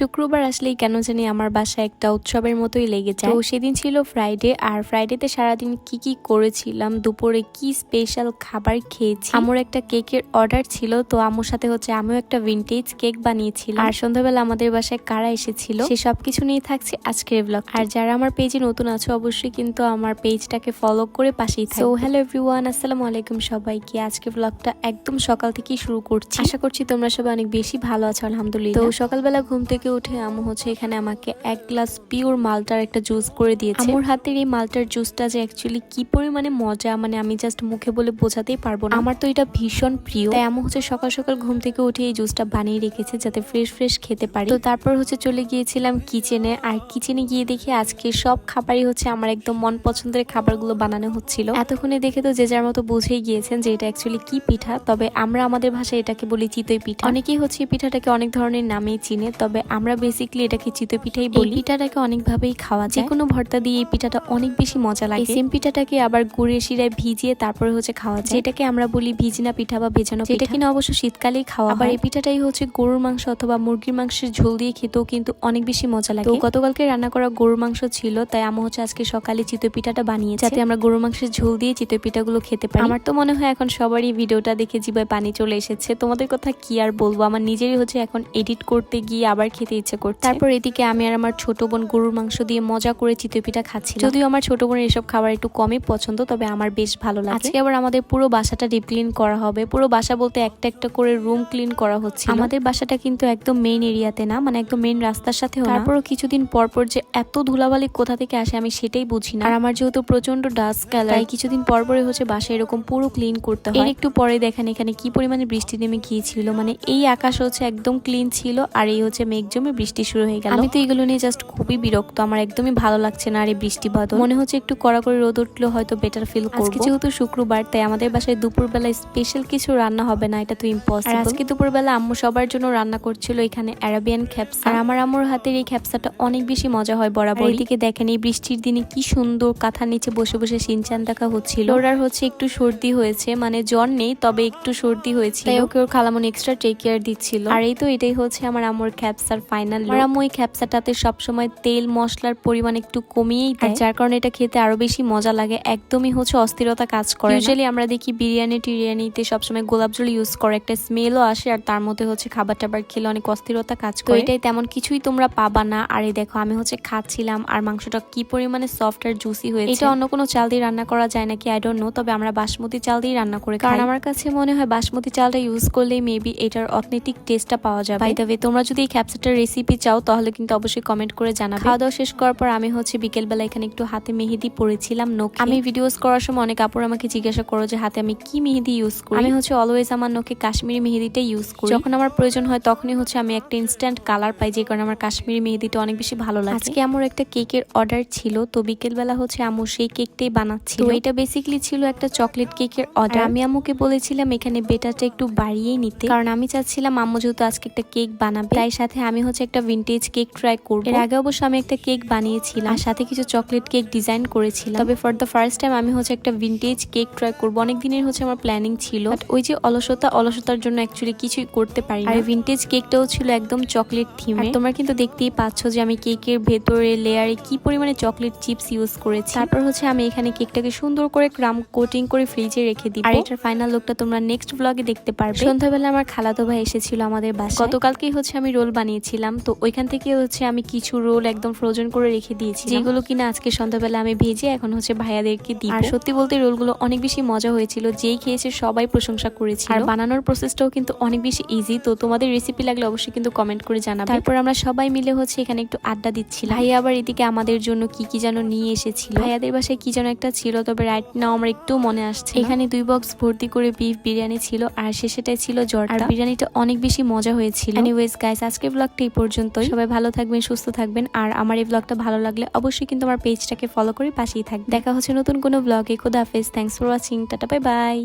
শুক্রবার আসলেই কেন জানি আমার বাসায় একটা উৎসবের মতোই লেগে যায়। তো সেদিন ছিল ফ্রাইডে আর ফ্রাইডেতে সারাদিন কি কি করেছিলাম দুপুরে কি স্পেশাল খাবার খেয়েছি। আমার একটা কেকের অর্ডার ছিল তো আমার সাথে হচ্ছে আমিও একটা ভিন্টেজ কেক বানিয়েছিলাম। আর সন্ধ্যাবেলা আমাদের বাসায় কারা এসেছিল? সে সবকিছু নিয়ে থাকছে আজকের ব্লগ আর যারা আমার পেজে নতুন আছো অবশ্যই কিন্তু আমার পেজটাকে ফলো করে পাশেই থাকো হ্যালো এভরিওয়ান আসসালামু আলাইকুম সবাইকে। আজকে ব্লগটা একদম সকাল থেকেই শুরু করছি। আশা করছি তোমরা সবাই অনেক বেশি ভালো আছো আলহামদুলিল্লাহ। তো সকালবেলা ঘুম থেকে উঠে আমু হচ্ছে এখানে আমাকে এক গ্লাস পিওর মালটার একটা জুস করে দিয়েছে। আমার হাতের এই মালটার জুসটা যে অ্যাকচুয়ালি কি পরিমাণে মজা মানে আমি জাস্ট মুখে বলে বোঝাতেই পারব না। আমার তো এটা ভীষণ প্রিয়। তাই আমু হচ্ছে সকাল সকাল ঘুম থেকে উঠে এই জুসটা বানিয়ে রেখেছে যাতে ফ্রেশ ফ্রেশ খেতে পারি। তো তারপর হচ্ছে চলে গিয়েছিলাম কিচেনে আর কিচেনে গিয়ে দেখি আজকে সব খাবারই হচ্ছে আমার একদম মন পছন্দের খাবারগুলো বানানো হচ্ছিল। এতক্ষণে দেখে তো যে যার মতো বুঝেই গিয়েছেন যে এটা অ্যাকচুয়ালি কি পিঠা তবে আমরা আমাদের ভাষায় এটাকে বলি চিতই পিঠা। অনেকেই হচ্ছে এই পিঠাটাকে অনেক ধরনের নামেই চিনে তবে আমরা বেসিক্যালি এটাকে চিতই পিঠাই বলি। পিঠাটাকে অনেকভাবেই খাওয়া যায়। কোনো ভর্তা দিয়ে এই পিঠাটা অনেক বেশি মজা লাগে। সেম পিঠাটাকে আবার গুড়ে শিরায় ভিজিয়ে তারপরে হচ্ছে খাওয়া যায়। যেটাকে আমরা বলি ভিজিনা পিঠা বা ভেজানো পিঠা। কিনা অবশ্য শীতকালেই খাওয়া আবার এই পিঠাটাই হচ্ছে গরুর মাংস অথবা মুরগির মাংসের ঝোল দিয়ে খেতেও কিন্তু অনেক বেশি মজা লাগে। তো গতকালকে রান্না করা গরুর মাংস ছিল তাই আমার হচ্ছে আজকে সকালে চিতই পিঠাটা বানিয়ে যাতে আমরা গরুর মাংসের ঝোল দিয়ে চিতই পিঠাগুলো খেতে পারি। আমার তো মনে হয় এখন সবারই ভিডিওটা দেখে জিবায় পানি চলে এসেছে। তোমাদের কথা কি আর বলব? আমার নিজেরই হচ্ছে এখন এডিট করতে গিয়ে আবার খেতে ইচ্ছে করছে। তারপর এদিকে আমি আর আমার ছোট বোন গরুর মাংস দিয়ে মজা করে চিতই পিঠা খাচ্ছি যদিও আমার ছোট বোনের এসব খাবার একটু কমই পছন্দ তবে আমার বেশ ভালো লাগে। আজকে আবার আমাদের পুরো বাসাটা ডিপ ক্লিন করা হবে। পুরো বাসা বলতে একটা একটা করে রুম ক্লিন করা হচ্ছে আমাদের বাসাটা কিন্তু একদম মেইন এরিয়াতে না মানে একদম মেইন রাস্তার সাথে তারপরও কিছুদিন পর পর যে এত ধুলাবালি কোথা থেকে আসে আমি সেটাই বুঝি না। আর আমার যেহেতু প্রচণ্ড ডাস্ট কালার তাই কিছুদিন পর পরে হচ্ছে বাসা এরকম পুরো ক্লিন করতে হয়। এর একটু পরে দেখেন এখানে কি পরিমাণে বৃষ্টি নেমে গিয়েছিল। মানে এই আকাশ হচ্ছে একদম ক্লিন ছিল আর এই হচ্ছে মেঘ জমে বৃষ্টি শুরু হয়ে গেল। আমি তো এগুলো নিয়ে জাস্ট খুবই বিরক্ত। আমার একদমই ভালো লাগছে না আর এই বৃষ্টি বাদল। মনে হচ্ছে একটু কড়া করে রোদ উঠল হয়তো বেটার ফিল করব। আজকে যেহেতু শুক্রবার তাই আমাদের বাসায় দুপুরবেলা স্পেশাল কিছু রান্না হবে না এটা তো ইম্পসিবল আজকে দুপুরবেলা আম্মু সবার জন্য রান্না করছিল এখানে অ্যারাবিয়ান খ্যাপসা আর আমার আম্মুর হাতের এই খ্যাপসাটা অনেক বেশি মজা হয় বরাবর এদিকে দেখেন এই বৃষ্টির দিনে কি সুন্দর কাঁথার নিচে বসে বসে সিনচান দেখা হচ্ছিল। ওরার হচ্ছে একটু সর্দি হয়েছে মানে জ্বর নেই তবে একটু সর্দি হয়েছে তাই ওকে ওর খালামন এক্সট্রা টেক কেয়ার দিচ্ছিল। আর এই তো এটাই হচ্ছে আমার আম্মুর খ্যাপসার ফাইনাল আর আম্মু এই খ্যাপসাটাতে সবসময় তেল মশলার পরিমাণ একটু কমিয়েই দেয়। যার কারণে এটা খেতে আরও বেশি মজা লাগে। একদমই হচ্ছে অস্থিরতা কাজ করে ইউজুয়ালি আমরা দেখি বিরিয়ানি টিরিয়ানিতে সবসময় গোলাপ জল ইউজ করে একটা স্মেলও আসে আর তার মধ্যে হচ্ছে খাবার টাবার খেলে অনেক অস্থিরতা কাজ করে। এটাই তেমন কিছুই তোমরা পাবা না। আর এই দেখো আমি হচ্ছে খাচ্ছিলাম আর মাংসটা কি পরিমাণে সফট আর জুসি হয়েছে। এটা অন্য কোনো চাল দিয়ে রান্না করা যায় নাকি? আই ডোন্ট নো তবে আমরা বাসমতি চাল দিয়ে রান্না করে কারণ আমার কাছে মনে হয় বাসমতি চালটা ইউজ করলে মেবি এটার অথেন্টিক টেস্টটা পাওয়া যাবে। বাই দ্য ওয়ে তোমরা যদি এই খ্যাপসাটার রেসিপি চাও তাহলে কিন্তু অবশ্যই কমেন্ট করে জানাবে। খাওয়া দাওয়া শেষ করার পর আমি হচ্ছে বিকেলবেলা এখানে একটু হাতে মেহেদি পরেছিলাম নোকে আমি ভিডিওস করার সময় অনেক আপুর আমাকে জিজ্ঞাসা করো যে হাতে আমি কি মেহেদি ইউজ করি? আমি হচ্ছে অলওয়েজ আমার নোকে কাশ্মীরি মেহেদিটা ইউজ করি। যখন আমার প্রয়োজন হয় তখনই হচ্ছে আমি একটা ইনস্ট্যান্ট কালার পাই যে কারণে আমার কাশ্মীরি মেহেদিটা অনেক বেশি ভালো লাগে। আজকে আমার একটা কেকের অর্ডার ছিল তো বিকেলবেলা হচ্ছে আমু সেই কেকটাই বানাচ্ছিল। তো এটা বেসিক্যালি ছিল একটা চকলেট কেকের অর্ডার আমি আম্মুকে বলেছিলাম এখানে বেটারটা একটু বাড়িয়েই নিতে। কারণ আমি চাচ্ছিলাম আম্মু যেহেতু আজকে একটা কেক বানাবে। তাই সাথে আমি হচ্ছে একটা ভিন্টেজ কেক ট্রাই করব। এর আগে অবশ্য আমি একটা কেক বানিয়েছিলাম। আর সাথে কিছু চকলেট কেক ডিজাইন করেছিলাম। তবে ফর দ্য ফার্স্ট টাইম আমি হচ্ছে একটা ভিন্টেজ কেক ট্রাই করব। অনেক দিনের হচ্ছে আমার প্ল্যানিং ছিল। ওই যে অলসতা, অলসতার জন্য অ্যাকচুয়ালি কিছুই করতে পারি আর ভিন্টেজ কেকটাও ছিল একদম চকলেট থিমে তোমরা কিন্তু দেখতেই পাচ্ছ যে আমি কেকের ভেতরে লেয়ারে কি পরিমাণে চকলেট চিপস ইউজ করেছি। তারপর হচ্ছে আমি এখানে কেকটাকে সুন্দর করে ক্রাম কোটিং করে ফ্রিজে রেখে দিই আর এটার ফাইনাল লুকটা তোমরা নেক্সট ব্লগে দেখতে পারবে। সন্ধ্যাবেলা আমার খালাতো ভাই এসেছিল আমাদের বাসায়। গতকালকেই হচ্ছে আমি রোল বানিয়েছিলাম তো ওইখান থেকে হচ্ছে আমি কিছু রোল একদম ফ্রোজেন করে রেখে দিয়েছি যেগুলো কিনা আজকে সন্ধ্যাবেলা আমি ভেজে এখন হচ্ছে ভাইয়াদেরকে দিই আর সত্যি বলতে রোলগুলো অনেক বেশি মজা হয়েছিল। যেই খেয়েছে সবাই প্রশংসা করেছিল। আর বানানোর প্রসেসটাও কিন্তু অনেক বেশি ইজি তো তোমাদের রেসিপি লাগলে অবশ্যই কিন্তু কমেন্ট করে জানাবে। তারপর আমরা সবাই মিলে হচ্ছে এখানে একটু আড্ডা দিচ্ছিলাম। ভাইয়া আবার এদিকে আমাদের জন্য কি কি যেন নিয়ে এসেছিল। ভাইয়াদের বাসায় কি যেন একটা ছিল তবে রাইট নাও আমার একটু মনে আসছে এখানে দুই বক্স ভর্তি করে বিফ বিরিয়ানি ছিল আর শেষেটাই ছিল জর্দা। আর বিরিয়ানিটা অনেক বেশি মজা হয়েছিল। এনিওয়েজ গাইস আজকের ব্লগটা এই পর্যন্তই। সবাই ভালো থাকবেন, সুস্থ থাকবেন। আর আমার এই ব্লগটা ভালো লাগলে অবশ্যই কিন্তু আমার পেজটাকে ফলো করে পাশেই থাকবে দেখা হচ্ছে নতুন কোনো ব্লগে খোদা হাফেজ। Thanks for watching tata bye bye